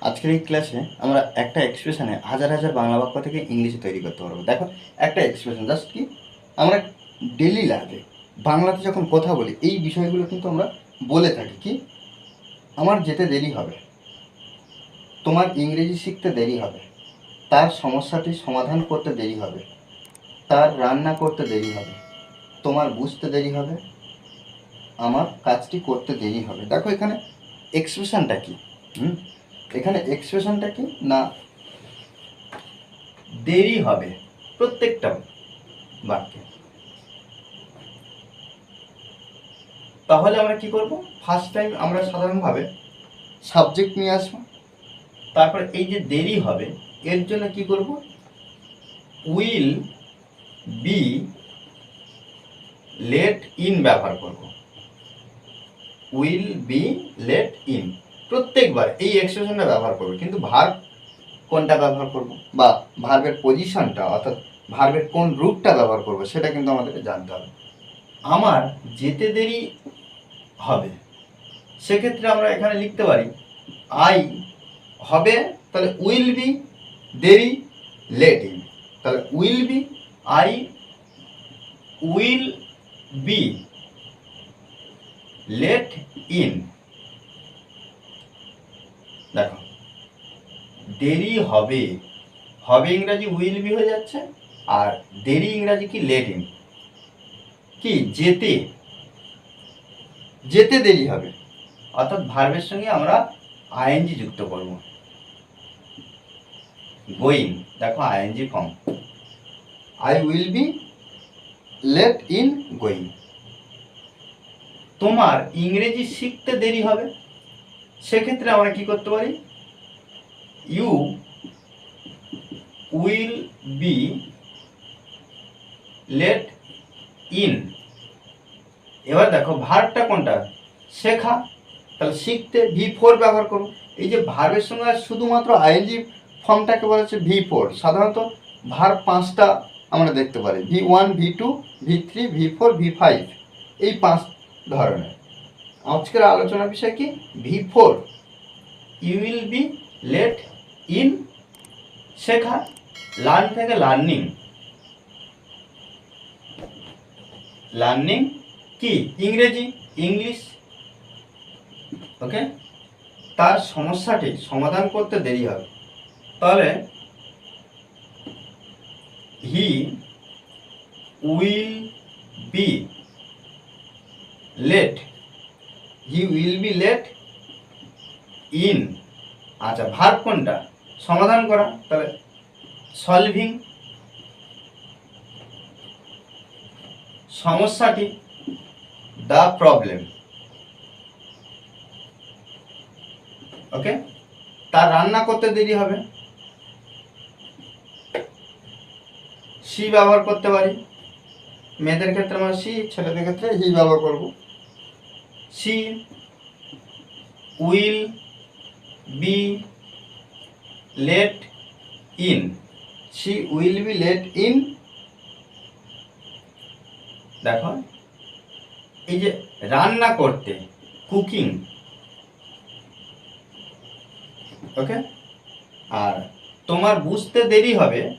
আজকের এই ক্লাসে আমরা একটা এক্সপ্রেশনে হাজার হাজার বাংলা বাক্য থেকে ইংলিশে তৈরি করতে পারব। দেখো, একটা এক্সপ্রেশন জাস্ট কি? আমরা ডেলি লাইফে বাংলাতে যখন কথা বলি, এই বিষয়গুলো কিন্তু আমরা বলে থাকি। কি? আমার যেতে দেরি হবে। তোমার ইংরেজি শিখতে দেরি হবে। তার সমস্যাটি সমাধান করতে দেরি হবে। তার রান্না করতে দেরি হবে। তোমার বুঝতে দেরি হবে। আমার কাজটি করতে দেরি হবে। দেখো এখানে এক্সপ্রেশনটা কি? হুম? এখানে এক্সপ্রেশনটা কি? না। দেরি হবে প্রত্যেকটা বাক্যে। তাহলে আমরা কি করব? ফার্স্ট টাইম আমরা সাধারণভাবে সাবজেক্ট নিয়ে আসব। তারপর এই যে দেরি হবে, এর জন্য কি করব? উইল বি লেট ইন ব্যবহার করব। উইল বি লেট ইন প্রত্যেকবার এই এক্সপ্রেশনটা ব্যবহার করব। কিন্তু ভার্ব কোনটা ব্যবহার করব? বা ভার্বের পজিশনটা অর্থাৎ ভার্বের কোন রূপটা ব্যবহার করব, সেটা কিন্তু আমাদেরকে জানতে হবে। আমার যেতে দেরি হবে, সেক্ষেত্রে আমরা এখানে লিখতে পারি আই হবে, তাহলে উইল বি দেরি লেট ইন তাহলে will be I will be late in দেখো দেরি হবে। হবে ইংরাজি উইল বি হয়ে যাচ্ছে আর দেরি ইংরাজি কি লেট ইন কি? যেতে। যেতে দেরি হবে। অর্থাৎ ভার্বের সঙ্গে আমরা আইএনজি যুক্ত করব। গোয়িং দেখো ING form I will be late in going তোমার ইংরেজি শিখতে দেরি হবে। সেক্ষেত্রে আমরা কি করতে পারি? You will be late in এবার দেখো ভার্বটা কোনটা? শেখা। তাহলে শিখতে ভি ফোর ব্যবহার করো। এই যে ভার্বের সঙ্গে শুধুমাত্র আইএনজি ফর্মটাকে বলা হচ্ছে ভি ফোর সাধারণত ভার্ব পাঁচটা আমরা দেখতে পারি। V one V two V three V four V five এই পাঁচ ধরনের। আজকের আলোচনা বিষয় কি? V four. You will be late in শেখা লার্ন থেকে লার্নিং লার্নিং কি? ইংরেজি, ইংলিশ। ওকে তার সমস্যাটি সমাধান করতে দেরি হবে। তাহলে he will be late he will be late in আচ্ছা ভার্ব কোনটা? সমাধান করা, তাহলে সলভিং সমস্যাটি দ্য প্রবলেম ওকে তার রান্না করতে দেরি হবে। সি ব্যবহার করতে পারি। মেয়েদের ক্ষেত্রে আমরা সি ছেলেদের ক্ষেত্রে হি ব্যবহার করব। She will be late in. She will be late in. দেখো, এই যে রান্না করতে, কুকিং। ওকে? আর তোমার বুঝতে দেরি হবে,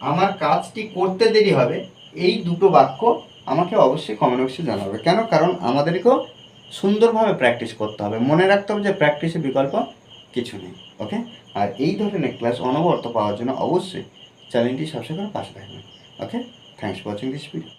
আমার কাজটি করতে দেরি হবে, এই দুটো বাক্য আমাকে অবশ্যই কমেন্ট বক্সে জানাবে। কেন? কারণ আমাদেরকেও সুন্দরভাবে প্র্যাকটিস করতে হবে। মনে রাখতে হবে যে প্র্যাকটিসের বিকল্প কিছু নেই ওকে আর এই ধরনের ক্লাস অনবরত পাওয়ার জন্য অবশ্যই চ্যানেলটি সাবস্ক্রাইব করে পাশে থাকবেন okay thanks for watching this video